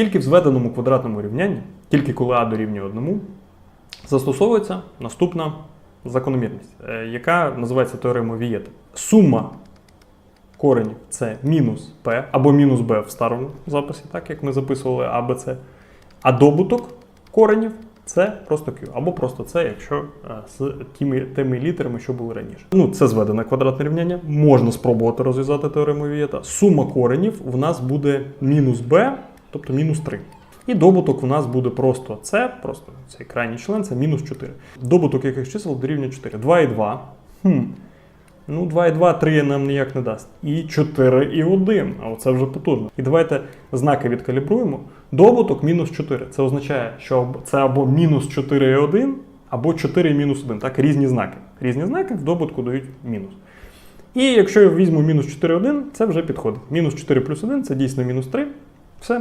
Тільки в зведеному квадратному рівнянні, тільки коли а дорівнює 1, застосовується наступна закономірність, е, яка називається теоремою Вієта. Сума коренів це мінус p або мінус b в старому записі, так як ми записували А, Б, С. А добуток коренів це просто Q, або просто це, якщо е, з тими, тими літерами, що були раніше. Ну, це зведене квадратне рівняння. Можна спробувати розв'язати теорему Вієта. Сума коренів в нас буде мінус b, тобто мінус 3. І добуток у нас буде просто це, просто цей крайній член, це мінус 4. Добуток яких чисел дорівнює 4. 2 і 2. Хм. Ну, 2 і 2, 3 нам ніяк не дасть. І 4 і 1. А оце вже потужно. І давайте знаки відкалібруємо. Добуток мінус 4. Це означає, що це або мінус 4 і 1, або 4 і мінус 1. Так, різні знаки. Різні знаки в добутку дають мінус. І якщо я візьму мінус 4 і 1, це вже підходить. Мінус 4 плюс 1 це дійсно мінус 3. Все.